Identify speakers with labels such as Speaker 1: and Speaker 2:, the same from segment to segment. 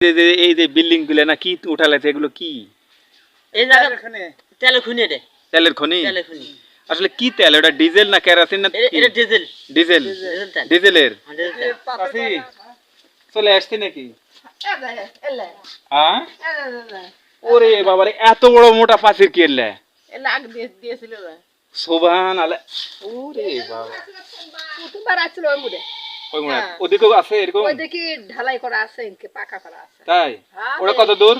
Speaker 1: এই যে বিল্ডিংগুলো না কি উঠালেছে এগুলো কি?
Speaker 2: এই জায়গা তেলে খুনি। রে
Speaker 1: তেলের খনি? আসলে কি তেল? ওটা ডিজেল না কেরাসিন না
Speaker 2: এটা- ডিজেল।
Speaker 1: ডিজেল।
Speaker 2: ডিজেল
Speaker 1: ডিজেলের?
Speaker 2: হ্যাঁ,
Speaker 1: চলে আসছি নাকি? হ্যাঁ? ওরে বাবারে এত বড় মোটা পাচির কি এলে
Speaker 3: লাগ দিয়েছিল
Speaker 1: সোভান আলে ওরে বাবা।
Speaker 3: আসছিল মুড়ে
Speaker 1: ওই মোড়া ওদিকেও আছে এরকম?
Speaker 3: ওই দেখি ঢালাই করা আছে ইনকে পাকা করা আছে।
Speaker 1: তাই?
Speaker 3: হ্যাঁ,
Speaker 1: ওটা কত দূর?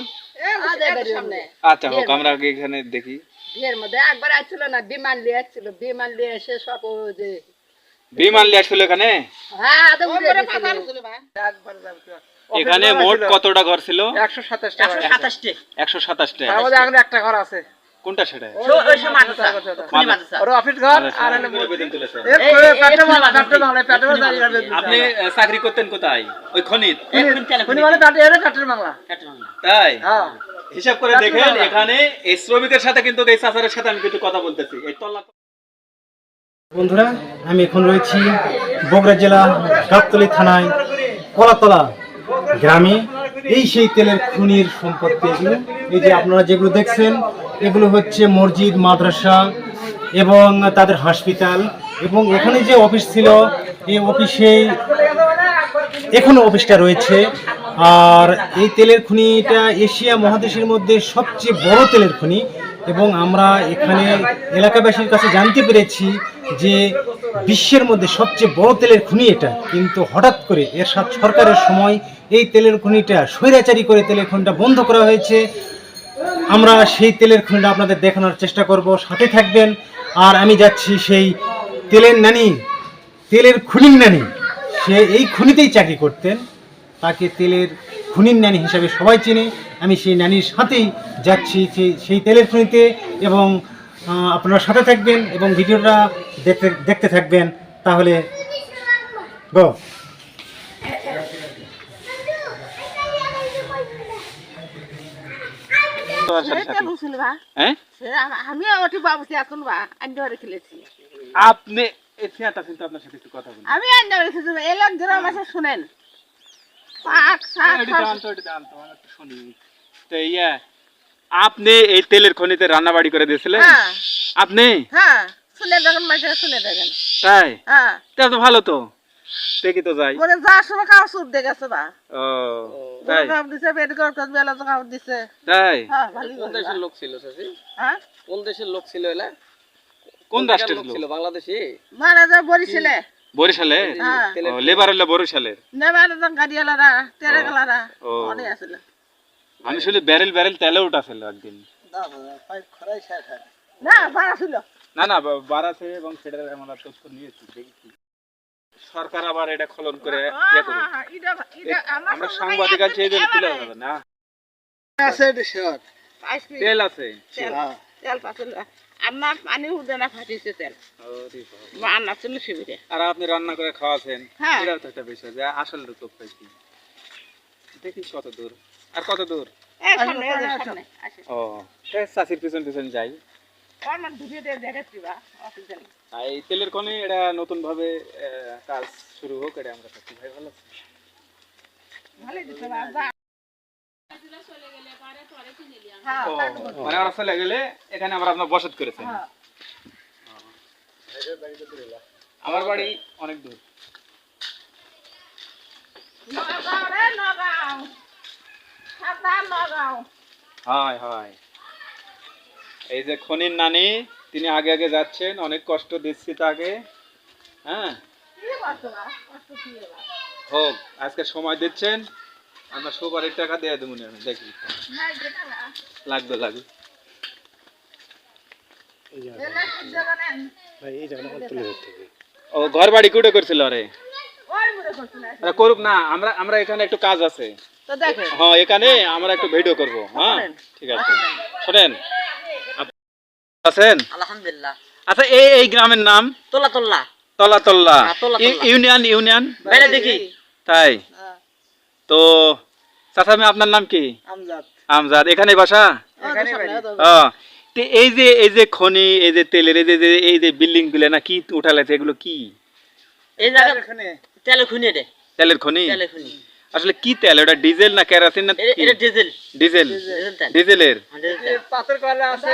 Speaker 1: আচ্ছা হোক আমরা এখানে দেখি।
Speaker 3: বিয়ের মধ্যে একবার আসছিল না বিমান লিয়ে আসছিল বিমান লিয়ে এসে সব যে
Speaker 1: বিমান লিয়ে আসছিল এখানে?
Speaker 3: হ্যাঁ।
Speaker 1: এখানে মোট কতটা ঘর ছিল?
Speaker 2: একশো সাতাশটি।
Speaker 1: একশো সাতাশটা।
Speaker 4: একটা ঘর আছে।
Speaker 1: কোনটা সেটা? আপনি চাকরি করতেন কোথায়? ওই খনিত। তাই?
Speaker 4: হ্যাঁ।
Speaker 1: হিসাব করে দেখেন এখানে এই শ্রমিকের সাথে কিন্তু এই চাচারের সাথে আমি কিন্তু কথা বলতেছি। এই তল্লা
Speaker 5: বন্ধুরা আমি এখন রয়েছি বগুড়া জেলা গাবতলী থানায় কলাতলা। গ্রামে এই সেই তেলের খুনির সম্পত্তি এগুলো এই যে আপনারা যেগুলো দেখছেন, এগুলো হচ্ছে মসজিদ, মাদ্রাসা এবং তাদের হসপিটাল এবং এখানে যে অফিস ছিল, এই অফিসে এখনও অফিসটা রয়েছে। আর এই তেলের খনিটা এশিয়া মহাদেশের মধ্যে সবচেয়ে বড় তেলের খনি। এবং আমরা এখানে এলাকাবাসীর কাছে জানতে পেরেছি যে বিশ্বের মধ্যে সবচেয়ে বড় তেলের খনি এটা। কিন্তু হঠাৎ করে এর সরকারের সময় এই তেলের খনিটা, স্বৈরাচারী করে তেলের খনিটা বন্ধ করা হয়েছে। আমরা সেই তেলের খনিটা আপনাদের দেখানোর চেষ্টা করব, সাথে থাকবেন। আর আমি যাচ্ছি সেই তেলের নানি, তেলের খুনির নানি। সে এই খুনিতেই চাকরি করতেন। তাকে তেলের খুনির নানি হিসাবে সবাই চেনে। আমি সেই নানির সাথেই যাচ্ছি সেই- সেই তেলের খুনিতে এবং আপনারা সাথে থাকবেন এবং ভিডিওটা দেখতে দেখতে থাকবেন। তাহলে গো।
Speaker 1: হ্যাঁ? আপনি
Speaker 3: আমি শুনেন।
Speaker 1: আপনি এই তেলের খনিতে রান্না বাড়ি করে দিয়েছিলেন?
Speaker 3: হ্যাঁ।
Speaker 1: আপনি?
Speaker 3: হ্যাঁ শুনে দেখেন মাসে শুনে দেখেন।
Speaker 1: তাই?
Speaker 3: হ্যাঁ।
Speaker 1: তা তো ভালো তো। দেখি তো যাই।
Speaker 3: মনে যাওয়ার সময় খাওয়া সুর দিয়ে গেছে বা।
Speaker 1: ও তাই?
Speaker 3: খাওয়া দিছে পেট গড় কাজ বেলা তো খাওয়া দিছে।
Speaker 1: তাই?
Speaker 3: হ্যাঁ ভালোই
Speaker 4: কোন দেশের লোক ছিল
Speaker 3: হ্যাঁ?
Speaker 4: কোন দেশের লোক ছিল এলা?
Speaker 1: কোন রাষ্ট্রের
Speaker 4: লোক
Speaker 1: লোক?
Speaker 4: ছিল বাংলাদেশি?
Speaker 3: মারা যা বরিছিলে
Speaker 1: বরিশালে?
Speaker 3: হ্যাঁ।
Speaker 1: লেবার হলে বরিশালের?
Speaker 3: নেবার তো গাড়িওয়ালারা তেরে গেলারা
Speaker 1: ও।
Speaker 3: অনেক আসলে
Speaker 1: আমি শুনি ব্যারেল ব্যারেল তেলে উঠাছিল একদিন।
Speaker 3: না ভাড়া ছিল।
Speaker 1: না না বা- বাড়াছে এবং সেটার আমরা তথ্য নিয়েছি দেখছি। সরকার আবার এটা খলন করে ইয়ে করবে।
Speaker 3: হ্যাঁ, এটা এটা আমার
Speaker 1: সাংবাদিক আছি এই জন্য তুলে। হবে না?
Speaker 4: আছে
Speaker 1: তেল আছে।
Speaker 3: তেল, তেল পাছিল। আমার পানি উঠে না ফাটিছে তেল। আন্না ছিল শিবিরে
Speaker 1: আর আপনি রান্না করে খাওয়াছেন?
Speaker 3: হ্যাঁ।
Speaker 1: এটাও তো একটা বিষয় যে আসল রূপ দেখি কত দূর। আর কত দূর। ও চাষির পিছন পিছন যাই। এই তেলের কনে এটা নতুন ভাবে কাজ শুরু হোক এটা আমরা ভাই ভালো আছে? মানে আমরা চলে গেলে এখানে আমরা আপনার বসত করেছেন।
Speaker 3: হ্যাঁ।
Speaker 1: আমার বাড়ি অনেক দূর। হয় হয়। এই যে খনির নানি তিনি আগে আগে যাচ্ছেন অনেক কষ্ট দিচ্ছি তাকে। হ্যাঁ? হোক আজকে সময় দিচ্ছেন। আমরা সুপারির টাকা দিয়ে দেবো আমি দেখি।
Speaker 3: না।
Speaker 1: লাগবে লাগবে। ও ঘর বাড়ি কুটে করছিল রে
Speaker 3: ওই মুড়ে করছ না।
Speaker 1: আরে করুক না আমরা আমরা এখানে একটু কাজ আছে। হ্যাঁ এখানে আমরা একটু ভিডিও করব হ্যাঁ? ঠিক আছে। শোনেন। আছেন?
Speaker 2: আলহামদুলিল্লাহ।
Speaker 1: আচ্ছা এই এই গ্রামের নাম?
Speaker 2: তোলা তোলা
Speaker 1: তলা তল্লা
Speaker 2: হ্যাঁ, তলা তল্লা।
Speaker 1: You- union union?
Speaker 2: বাইরে দেখি।
Speaker 1: তাই?
Speaker 3: হ্যাঁ।
Speaker 1: তো চাচা আপনার নাম কি?
Speaker 4: আমজাদ।
Speaker 1: আমজাদ। এখানে বাসা? তো এই যে এই যে খনি এই যে তেলের এই যে এই যে বিল্ডিংগুলো না কি উঠালেছে এগুলো কি?
Speaker 2: এই জায়গা
Speaker 4: এখানে
Speaker 2: তেলে রে।
Speaker 1: তেলের খনি? আসলে কি তেল? ওটা ডিজেল না কেরাসিন না
Speaker 2: এটা- ডিজেল।
Speaker 1: ডিজেল।
Speaker 2: ডিজেল
Speaker 1: ডিজেলের?
Speaker 2: হ্যাঁ, ডিজেল তেল।
Speaker 4: পাথর কয়লা আছে?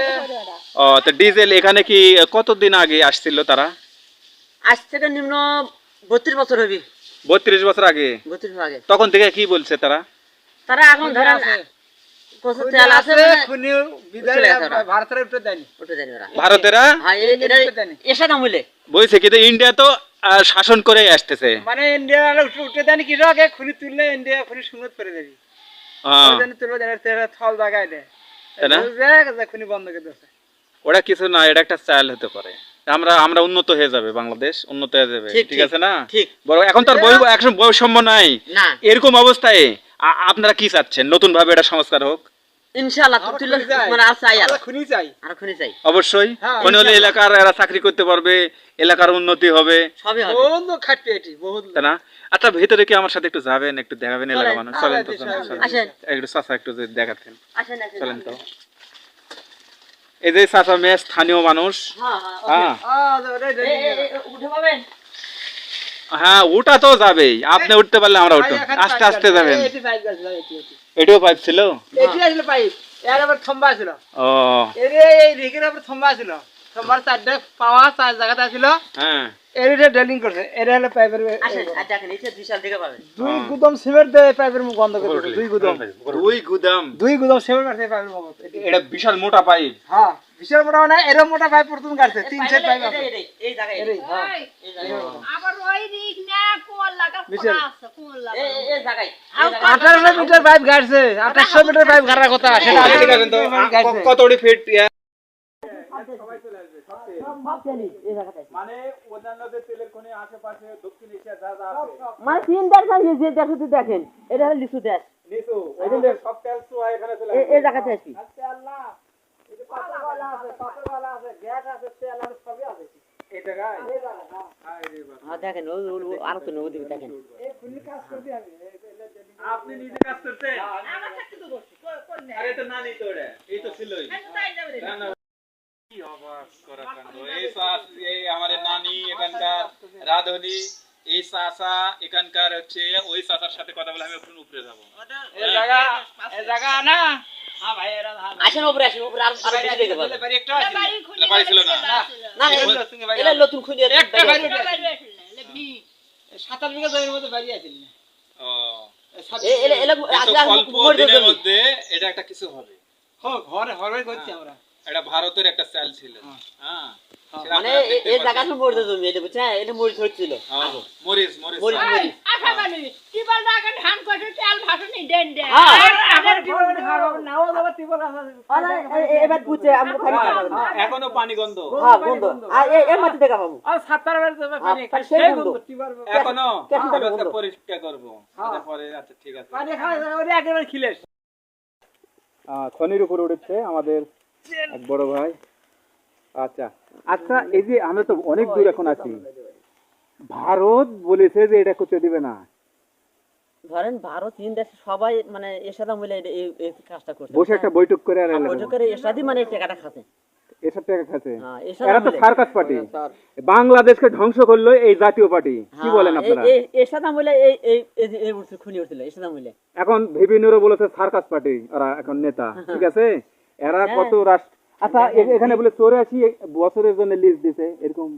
Speaker 1: ও তো ডিজেল এখানে কি কতদিন আগে আসছিল তারা?
Speaker 2: আজ থেকে নিম্ন বত্রিশ বছর হবি
Speaker 1: বত্রিশ বছর আগে।
Speaker 2: বত্রিশ আগে।
Speaker 1: তখন থেকে কি বলছে তারা?
Speaker 2: তারা এখন ধরেন
Speaker 4: ভারতেরা
Speaker 2: হ্যাঁ
Speaker 1: ইন্ডিয়া তো শাসন করে আসতেছে।
Speaker 4: মানে ইন্ডিয়া উঠে কি খুনি তুললে ইন্ডিয়া খুনি করে দেবি।
Speaker 1: হ্যাঁ, কিছু না এটা একটা চাল হতে পারে। আমরা আমরা উন্নত হয়ে যাবে বাংলাদেশ উন্নত হয়ে যাবে
Speaker 2: ঠিক,
Speaker 1: আছে না?
Speaker 2: ঠিক।
Speaker 1: বড় এখন তো আর বই এখন বৈষম্য নাই।
Speaker 2: না।
Speaker 1: এরকম অবস্থায় আপনারা কি চাচ্ছেন? নতুন ভাবে এটা সংস্কার হোক?
Speaker 2: ইনশাআল্লাহ। মানে আর চাই আর
Speaker 4: খুনি চাই।
Speaker 2: আর খুনি চাই।
Speaker 1: অবশ্যই।
Speaker 4: হ্যাঁ,
Speaker 1: হলে এলাকার এরা চাকরি করতে পারবে এলাকার উন্নতি হবে।
Speaker 2: সবই হবে।
Speaker 4: বহুত লোক এটি বহুত
Speaker 1: না? আচ্ছা ভেতরে কি আমার সাথে একটু যাবেন একটু দেখাবেন এলাকা মানুষ? চলেন তো।
Speaker 2: আসেন
Speaker 1: একটু চাচা একটু যদি দেখাতেন।
Speaker 2: আসেন আসেন।
Speaker 1: চলেন তো। এই যে চাচা মেয়ে স্থানীয় মানুষ।
Speaker 2: হ্যাঁ হ্যাঁ
Speaker 1: হ্যাঁ।
Speaker 2: পাবেন
Speaker 1: হ্যাঁ ওটা তো যাবেই। আপনি উঠতে পারলে আমরা উঠবো। আস্তে আস্তে যাবেন। এটাও পাইপ ছিল?
Speaker 4: পাইপ এর আবার থম্বা ছিল।
Speaker 1: ও।
Speaker 4: এর এই রিগের আবার থম্বা ছিল। থম্বার চারটে পাওয়া চার জায়গাটা ছিল
Speaker 1: হ্যাঁ।
Speaker 4: এটা ড্রেলিং করছে এর হলো পাইপের
Speaker 2: যে বিশাল দিকে পাবেন।
Speaker 4: দুই গুদম সিমেন্ট দিয়ে পাইপের মুখ বন্ধ করে দিয়েছে, দুই গুদম।
Speaker 1: দুই গুদাম।
Speaker 4: দুই গুদম সিমেন্ট কাটছে পাইপের মুখ এটা
Speaker 1: বিশাল মোটা পাইপ
Speaker 4: হ্যাঁ বিশাল মোটা মানে এরকম মোটা পাইপ প্রথম কাটছে তিন সেট পাইপ আছে।
Speaker 2: এই, জায়গায়
Speaker 3: আবার ওই দিক না লাগা আছে লাগা।
Speaker 2: জায়গায়
Speaker 4: মিটার পাইপ গাড়ছে মিটার পাইপ গাড়ার কথা সেটা
Speaker 1: আচ্ছা, ঠিক তো কত ফিট। মানে অন্যান্য যে তেলের খনি আশেপাশে দক্ষিণ এশিয়া যা যা আছে
Speaker 2: মানে তিন দেখেন যে যে দেখো দেখেন এটা হলো লিচু দেশ
Speaker 1: নিচু সব তেল চুয়া এখানে চলে
Speaker 2: এই- এই জায়গাতে আসবি
Speaker 1: এই জায়গায় আরে বাবা।
Speaker 2: হ্যাঁ দেখেন ও ও- ও- আরও তো নদী দেখেন
Speaker 1: আপনি নিজে কাজ করতে আরে তো নানি তো ওটা এই তো ছিলই নানি এখানকার রাধুনি এই চাচা এখানকার হচ্ছে ওই চাচার সাথে কথা বলে আমি এখন উপরে যাব।
Speaker 4: জায়গা না? হ্যাঁ ভাই এরা ধান
Speaker 2: আসেন উপরে আসেন উপরে আরও আরও বেশি দেখতে পাবেন
Speaker 4: বাড়ি একটা আছে
Speaker 1: এটা বাড়ি ছিল না?
Speaker 2: না। না এটা নতুন খুঁজে
Speaker 4: একটা বাড়ি ওটা সাতাশ বিঘা জমির মধ্যে বাড়ি আছে।
Speaker 1: ও।
Speaker 2: এলা এলা আসলে
Speaker 1: অল্প
Speaker 2: মোড়
Speaker 1: দিনের
Speaker 2: জমি
Speaker 1: মধ্যে এটা একটা কিছু হবে।
Speaker 4: ঘরে ঘরে করছি আমরা।
Speaker 1: এটা ভারতের একটা চাল ছিল হ্যাঁ
Speaker 2: মানে এই। জমি এটা বুঝছেন এটা
Speaker 1: হ্যাঁ, মরিচ মরিচ
Speaker 2: মরিচ
Speaker 3: আশা বানি কি বল ধান কষে ভাসনি দেন
Speaker 2: হ্যাঁ। এবার আমরা খালি
Speaker 1: হ্যাঁ। এখনও পানি গন্ধ
Speaker 2: হ্যাঁ আর দেখা পাবো
Speaker 4: আর সাতটার পানি সেই।
Speaker 1: এখনও পরিষ্কার করব আচ্ছা, আচ্ছা ঠিক আছে
Speaker 4: পানি খাওয়া ওরে একেবারে খিলেস
Speaker 1: খনির উপর উঠেছে আমাদের এক বড় ভাই। আচ্ছা আচ্ছা এই যে আমরা তো অনেক দূর এখন আছি। ভারত বলেছে যে এটা করতে দিবে না।
Speaker 2: ধরেন ভারত চীন দেশে সবাই মানে মিলে এই- কাজটা করছে।
Speaker 1: বসে একটা বৈঠক করে আর
Speaker 2: হ্যাঁ, বৈঠক করে মানে টাকাটা খাচ্ছে।
Speaker 1: এসব টাকা খাচ্ছে।
Speaker 2: হ্যাঁ এর সাথে
Speaker 1: এরা তো সার্কাস পার্টি। বাংলাদেশকে ধ্বংস করল এই জাতীয় পার্টি। কি
Speaker 2: হ্যাঁ,
Speaker 1: বলেন আপনারা?
Speaker 2: মিলে এই এই এই যে- এই খুনি উঠছিল এর মিলে।
Speaker 1: এখন বিভিন্নরা বলেছে সার্কাস পার্টি ওরা এখন নেতা। ঠিক আছে? এরা
Speaker 2: হ্যাঁ।
Speaker 1: কত রাষ্ট্র আচ্ছা এখানে বলে চৌরাশি বছরের জন্য লিস্ট দিছে এরকম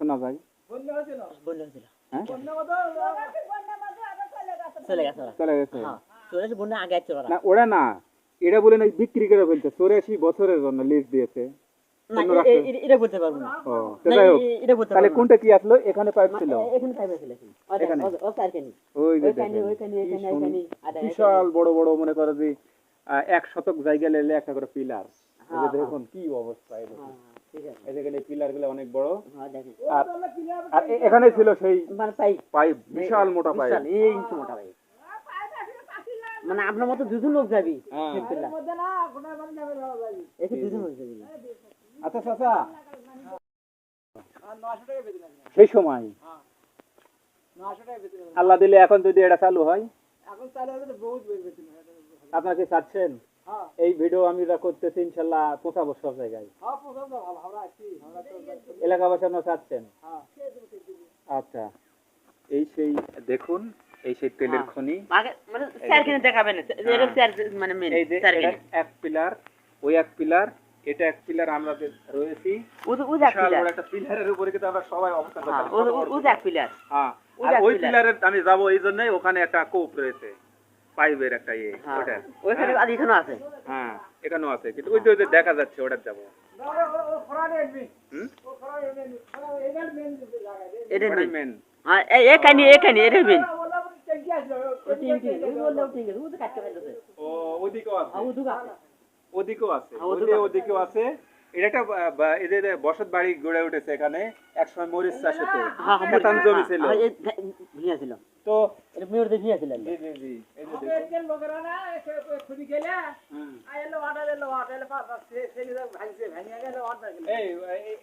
Speaker 1: শোনা যায়। হ্যাঁ?
Speaker 2: চলে গেছে হ্যাঁ ওরা।
Speaker 1: না ওরা না। এটা বলে না বিক্রি করে ফেলছে চৌরাশি বছরের জন্য দিয়েছে।
Speaker 2: এটা বলতে পারব না। এটা বলতে
Speaker 1: তাহলে কোনটা কি আসলো? এখানে পাইপ ছিল।
Speaker 2: ছিল।
Speaker 1: ওই যে। বিশাল বড় বড় মনে করো যে এক শতক জায়গা লেলে একটা করে পিলার।
Speaker 2: হ্যাঁ,
Speaker 1: দেখুন কি অবস্থা এই দেখুন।
Speaker 2: হ্যাঁ,
Speaker 1: পিলারগুলো অনেক বড়।
Speaker 2: হ্যাঁ,
Speaker 1: আর এখানে ছিল সেই
Speaker 2: মানে পাইপ।
Speaker 1: বিশাল মোটা পাইপ।
Speaker 2: ইঞ্চি মোটা পাইপ। মানে আপনার মতো দুজন লোক যাবি
Speaker 1: হ্যাঁ।
Speaker 2: যাবি।
Speaker 1: আচ্ছা চাচা সেই সময়। আল্লাহ দিলে এখন যদি এটা চালু হয়?
Speaker 4: এখন চালু হবে বহুত বেতন হবে।
Speaker 1: আপনাকে চাচ্ছেন?
Speaker 4: হ্যাঁ।
Speaker 1: এই ভিডিও আমি করতেছি ইনশাল্লাহ পৌঁছাবো সব জায়গায়।
Speaker 4: হ্যাঁ পছন্দ ভালো আমরা আছি আমরা তো
Speaker 1: এলাকাবাসী আপনারা চাচ্ছেন?
Speaker 4: হ্যাঁ।
Speaker 1: আচ্ছা। এই সেই দেখুন এই সেই তেলের
Speaker 2: হ্যাঁ।
Speaker 1: খনি।
Speaker 2: মানে দেখাবেন মানে মেন
Speaker 1: এক পিলার ওই এক পিলার এটা এক পিলার আমরা রয়েছি একটা পিলারের উপরে কিন্তু আমরা সবাই অবস্থান
Speaker 2: হ্যাঁ
Speaker 1: করতে
Speaker 2: পিলার।
Speaker 1: হ্যাঁ
Speaker 2: ওই।
Speaker 1: পিলারের আমি যাব এই জন্যই ওখানে একটা কোপ রয়েছে। পাইপের একটা ইয়ে
Speaker 2: হ্যাঁ।
Speaker 1: ওটা। হ্যাঁ,
Speaker 2: আর আছে?
Speaker 1: হ্যাঁ এখানেও আছে। কিন্তু ওই যে দেখা যাচ্ছে ওটা যাব।
Speaker 2: হ্যাঁ
Speaker 1: ওদিকেও আছে। এটা একটা বসত বাড়ি গড়ে উঠেছে এখানে একসময় মরিচ চাষ হতো জমি ছিল। তো
Speaker 2: এটা মিউরতে ভিয়া ছিল
Speaker 1: জি জি জি এই যে দেখুন। সেই ভাঙছে এই- গেল অর্ডার নামা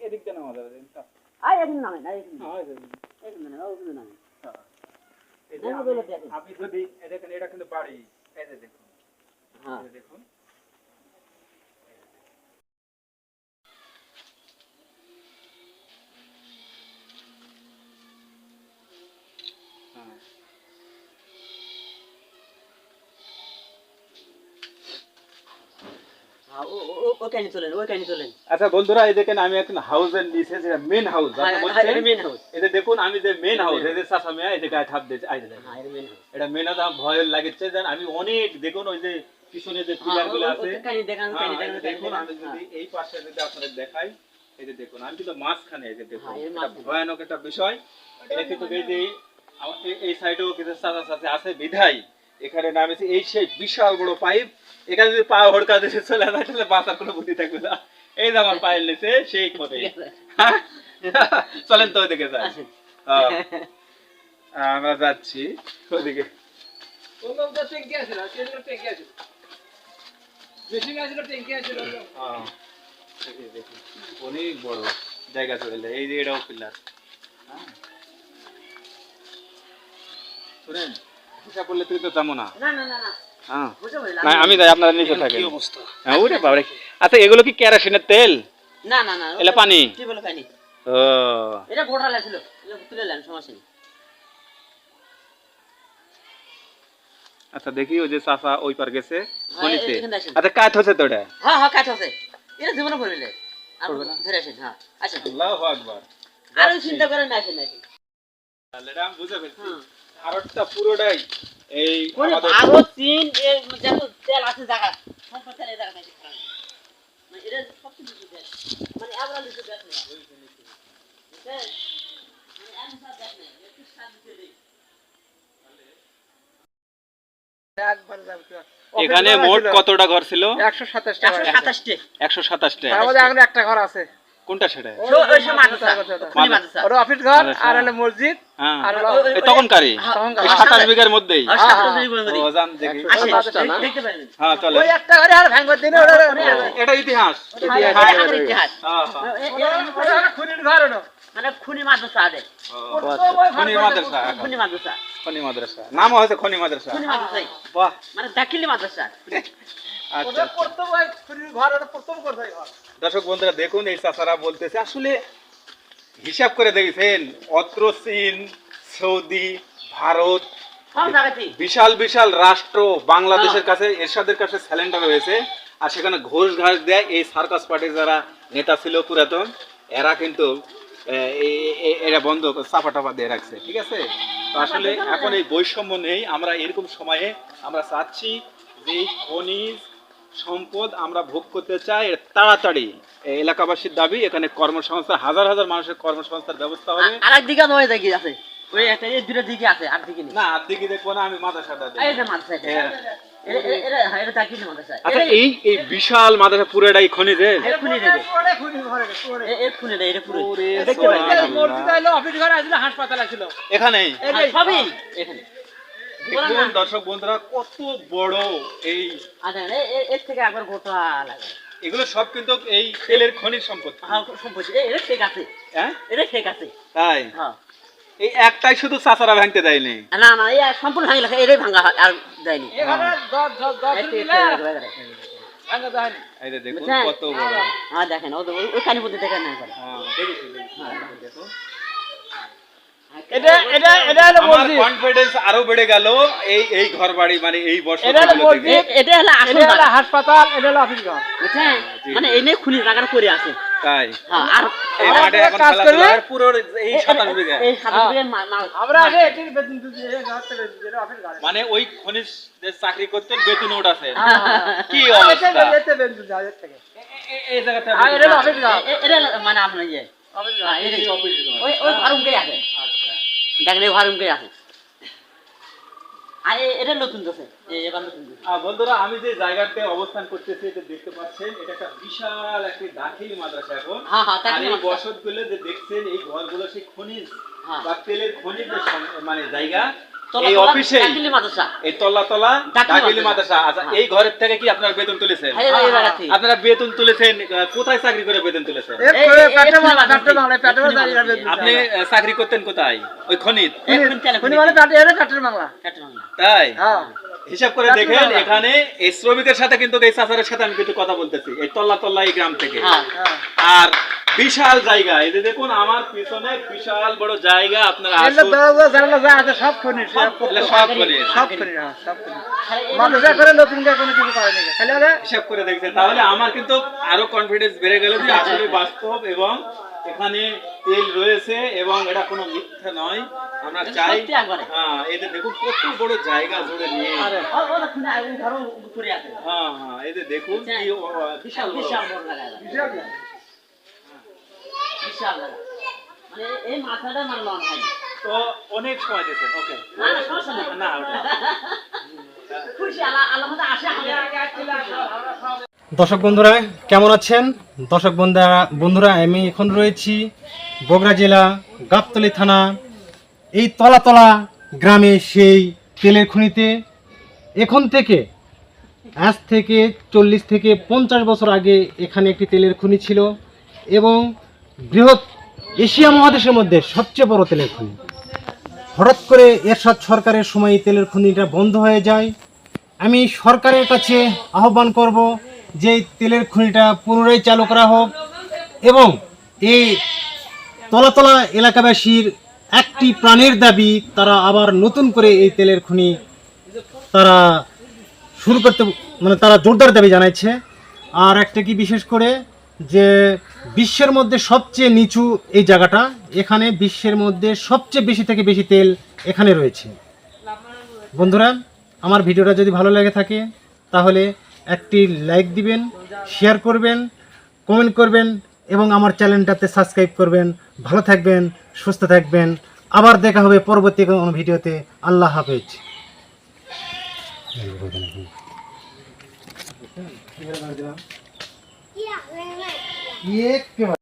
Speaker 1: আচ্ছা বন্ধুরা এই দেখেন আমি এখন হাউসের নিচে যেটা মেন হাউস
Speaker 2: হ্যাঁ হ্যাঁ, এটা মেন হাউস
Speaker 1: এই দেখুন আমি যে মেন হাউস এই যে চাষা মেয়া এই যে গায়ে ঠাপ দিয়েছে দেখেন।
Speaker 2: হ্যাঁ এটা মেন হাউস
Speaker 1: এটা হাউস আমার ভয় লাগছে আমি অনেক দেখুন ওই যে পিছনে যে পিলারগুলো আছে।
Speaker 2: দেখান
Speaker 1: হ্যাঁ, আমি যদি এই পাশে যদি আপনাদের দেখাই এই যে দেখুন আমি কিন্তু মাঝখানে এই যে দেখুন
Speaker 2: হ্যাঁ,
Speaker 1: এটা ভয়ানক একটা বিষয়। এটা কিন্তু এই যে এই- সাইডেও কিছু আছে বিধাই এখানে নামেছে এই সেই বিশাল বড় পাইপ এখানে যদি পা হড়কা দেশে চলে যায় তাহলে বাঁচার কোনো বুদ্ধি থাকবে না। এই যে আমার পায়ের নিচে সেই খোঁজে চলেন তো ওইদিকে যাই। হ্যাঁ। আমরা যাচ্ছি হ্যাঁ। দেখুন, অনেক বড় জায়গা চলে যায়। এই যে এটাও পিলার শুনেন হিসাব করলে তুই তো যাব না
Speaker 2: না না না। না
Speaker 1: হ্যাঁ আমি যাই আপনারা নিচে থাকেন। হ্যাঁ ওরে বাবারে। আচ্ছা এগুলো কি কেরাসিনের তেল?
Speaker 2: না না না
Speaker 1: এলা পানি?
Speaker 2: কি বলো কানি
Speaker 1: ও।
Speaker 2: এটা গোটা লাগছিল এটা তুলে নেন সমস্যা নেই।
Speaker 1: আচ্ছা দেখি ওই যে চাচা ওই পার গেছে খনিতে। আচ্ছা কাজ হচ্ছে তো এটা
Speaker 2: হ্যাঁ হ্যাঁ কাজ আছে। এটা জীবনে করলে আর ধরে আসেন হ্যাঁ আসেন।
Speaker 1: আল্লাহু আকবার।
Speaker 2: আর চিন্তা করেন না আসেন আসেন।
Speaker 1: তাহলে আমি বুঝে ফেলছি।
Speaker 2: হুম।
Speaker 1: পুরোটাই এই
Speaker 2: কোন
Speaker 1: আমাদের
Speaker 2: ভারত চীন এর যত তেল আছে জায়গা। সব তেল জায়গা নাই মানে এটা সবচেয়ে বেশি তেল মানে আমরা না। মানে
Speaker 1: এখানে মোট কতটা ঘর ছিল?
Speaker 4: একশো সাতাশ
Speaker 2: একশো সাতাশটি
Speaker 1: একশো সাতাশটা
Speaker 4: আমাদের এখন একটা ঘর আছে।
Speaker 1: কোনটা সেটা?
Speaker 4: অফিস ঘর আর হলো মসজিদ
Speaker 1: হ্যাঁ।
Speaker 4: আর
Speaker 1: তখনকারই। সাতাশ বিঘার মধ্যেই। হ্যাঁ চলে।
Speaker 4: ওই একটা ঘরে আর ভাঙবার দিনে ওটা
Speaker 1: এটা ইতিহাস।
Speaker 2: এটা আগের ইতিহাস।
Speaker 1: হ্যাঁ।
Speaker 2: এ- এ-
Speaker 4: ওটা খুনির ঘর ওটা।
Speaker 2: মানে খুনি মাদ্রাসা আদে।
Speaker 1: ও, মাদ্রাসা
Speaker 2: খুনি মাদ্রাসা।
Speaker 1: খনি মাদ্রাসা। নাম হয়েছে খনি মাদ্রাসা।
Speaker 2: খুনি মাদ্রাসাই।
Speaker 1: বাহ।
Speaker 2: মানে দাখিলি মাদ্রাসা।
Speaker 1: আচ্ছা আচ্ছা। দর্শক বন্ধুরা দেখুন এই চাচারা বলতেছে আসলে হিসাব করে দেখেছেন অত্র চীন সৌদি ভারত বিশাল বিশাল রাষ্ট্র বাংলাদেশের কাছে এরশাদের কাছে স্যালেন্ডার হয়েছে আর সেখানে ঘোষ ঘাস দেয় এই সার্কাস পার্টির যারা নেতা ছিল পুরাতন এরা কিন্তু এরা বন্ধ চাপা টাপা দিয়ে রাখছে ঠিক আছে? তো আসলে এখন এই বৈষম্য নেই আমরা এরকম সময়ে আমরা চাচ্ছি যে খনিজ সম্পদ আমরা ভোগ করতে চাই তাড়াতাড়ি। এলাকাবাসীর দাবি এখানে কর্মসংস্থান হাজার হাজার মানুষের কর্মসংস্থার ব্যবস্থা হবে।
Speaker 2: আর দিকে নয় দেখি আছে। ওই একটা এই দুটো দিকে আছে আর দিকে
Speaker 1: না আর দিকে দেখব না আমি মাথা সাদা
Speaker 2: এই যে এটা।
Speaker 1: হ্যাঁ। আচ্ছা এই এই বিশাল মাদ্রাসা পুরোটাই
Speaker 2: খুনি এখানে
Speaker 1: দেখুন দর্শক বন্ধুরা কত বড় এই
Speaker 2: আচ্ছা এর থেকে একবার গোটা লাগে
Speaker 1: এগুলো সব কিন্তু এই তেলের খনিজ সম্পদ
Speaker 2: হ্যাঁ সম্পত্তি এটা ঠিক আছে
Speaker 1: হ্যাঁ
Speaker 2: এটা ঠিক আছে
Speaker 1: তাই
Speaker 2: হ্যাঁ
Speaker 1: এই একটাই শুধু চাচারা ভাঙতে দেয়নি
Speaker 2: না না এই সম্পূর্ণ ভাঙি লেখা এটাই ভাঙা আর দেয়নি
Speaker 1: দেখুন কত বড়
Speaker 2: হ্যাঁ দেখেন ওই- পদ্ধতি দেখেন না করে
Speaker 1: হ্যাঁ দেখেছি দেখেছি। দেখুন
Speaker 4: এটা এটা এটা হলো মসজিদ।
Speaker 1: কনফিডেন্স আরও বেড়ে গেল এই এই ঘর বাড়ি মানে এই
Speaker 4: এটা হলো মসজিদ।
Speaker 2: এটা হলো আসল
Speaker 4: এটা হলো হাসপাতাল এটা হলো অফিস ঘর।
Speaker 2: বুঝছেন? এনে খুনি জায়গাটা করে আছে।
Speaker 1: তাই।
Speaker 2: আর
Speaker 1: এই মাঠে এখন
Speaker 4: কাজ
Speaker 1: খেলাধুলা পুরো এই সাতাশ বিঘা।
Speaker 2: এই সাত। বিঘের মা- মা-
Speaker 4: আমরা আগে এটির বেতন তুলছি এই ঘর অফিস ঘর।
Speaker 1: ওই খনিজ যে চাকরি করতেন বেতন ওঠাছে
Speaker 4: হ্যাঁ, হ্যাঁ,
Speaker 1: কি
Speaker 4: হ্যাঁ।
Speaker 1: অবস্থা
Speaker 4: এতে- এতে বেতন তুলছি থেকে।
Speaker 1: এই জায়গাটা
Speaker 4: এটা অফিস ঘর।
Speaker 2: এটা মানে আপনার ইয়ে।
Speaker 4: অফিস ঘর।
Speaker 2: এটা-
Speaker 1: এই অফিস ঘর।
Speaker 2: ওই ওই ঘর উমকেই আছে। এই ঘর উমকেই আছে এটা নতুন দোষে এবার নতুন
Speaker 1: বন্ধুরা আমি যে জায়গাতে অবস্থান করতেছি এটা দেখতে পাচ্ছেন এটা একটা বিশাল একটি দাখিলি মাদ্রাসা এখন।
Speaker 2: হ্যাঁ হ্যাঁ
Speaker 1: আর এই বসতগুলো যে দেখছেন এই ঘরগুলো সেই খনিজ
Speaker 2: হ্যাঁ।
Speaker 1: বা তেলের খনিজ মানে জায়গা এই অফিসে এই তলা তলা
Speaker 2: দাখিলি
Speaker 1: দাখিলি
Speaker 2: মাদ্রাসা।
Speaker 1: মাদ্রাসা। আচ্ছা। এই ঘরের থেকে কি আপনার বেতন তুলেছেন। আপনারা বেতন তুলেছেন কোথায় চাকরি করে বেতন তুলেছেন। আপনি চাকরি করতেন কোথায়? ওই খনিজ।
Speaker 2: এই খুনি তেলে
Speaker 4: কোনি
Speaker 2: খুনি
Speaker 4: মানে।
Speaker 1: তাই?
Speaker 4: হ্যাঁ।
Speaker 1: হিসাব করে দেখেন এখানে এই শ্রমিকের সাথে কিন্তু এই চাচারের সাথে আমি কিন্তু কথা বলতেছি। এই তল্লা তল্লা এই গ্রাম থেকে।
Speaker 2: হ্যাঁ।
Speaker 1: আর বিশাল জায়গা। এই যে দেখুন আমার পিছনে বিশাল বড় জায়গা। আপনারা আসুন।
Speaker 4: সব সব
Speaker 1: সব করে
Speaker 4: সব করে নতুন কোনো কিছু করে খালি
Speaker 1: হিসাব করে দেখছেন তাহলে আমার কিন্তু আরও কনফিডেন্স বেড়ে গেল যে আসলে বাস্তব এবং এখানে তেল রয়েছে এবং এটা কোনো মিথ্যা নয়। আমরা চাই হ্যাঁ এদের দেখুন কত বড় জায়গা জুড়ে নিয়ে হ্যাঁ হ্যাঁ এদের দেখুন কি বিশাল
Speaker 2: বিশাল বড় জায়গা এটা।
Speaker 4: বিশাল না।
Speaker 2: মানে এই মাথাটা মারলো না খালি
Speaker 1: তো অনেক সময় দিয়েছেন ওকে।
Speaker 2: না খুশি আল্লাহ আল্লাহ আসে
Speaker 5: দর্শক বন্ধুরা, কেমন আছেন? দর্শক বন্ধুরা বন্ধুরা, আমি এখন রয়েছি বগুড়া জেলা গাবতলি থানা। এই তলাতলা গ্রামে সেই তেলের খনিতে। এখন থেকে, আজ থেকে চল্লিশ থেকে পঞ্চাশ বছর আগে এখানে একটি তেলের খনি ছিল এবং বৃহৎ এশিয়া মহাদেশের মধ্যে সবচেয়ে বড় তেলের খনি। হঠাৎ করে এরশাদ সরকারের সময় তেলের খনিটা বন্ধ হয়ে যায়। আমি সরকারের কাছে আহ্বান করব যে তেলের খনিটা পুনরায় চালু করা হোক এবং এই তলাতলা এলাকাবাসীর একটি প্রাণের দাবি, তারা আবার নতুন করে এই তেলের খনি তারা শুরু করতে মানে তারা জোরদার দাবি জানাইছে। আর একটা কি বিশেষ করে যে বিশ্বের মধ্যে সবচেয়ে নিচু এই জায়গাটা, এখানে বিশ্বের মধ্যে সবচেয়ে বেশি থেকে বেশি তেল এখানে রয়েছে। বন্ধুরা, আমার ভিডিওটা যদি ভালো লেগে থাকে, তাহলে একটি লাইক দিবেন শেয়ার করবেন কমেন্ট করবেন এবং আমার চ্যানেলটাতে সাবস্ক্রাইব করবেন। ভালো থাকবেন সুস্থ থাকবেন। আবার দেখা হবে পরবর্তী কোনো ভিডিওতে। আল্লাহ হাফেজ। ये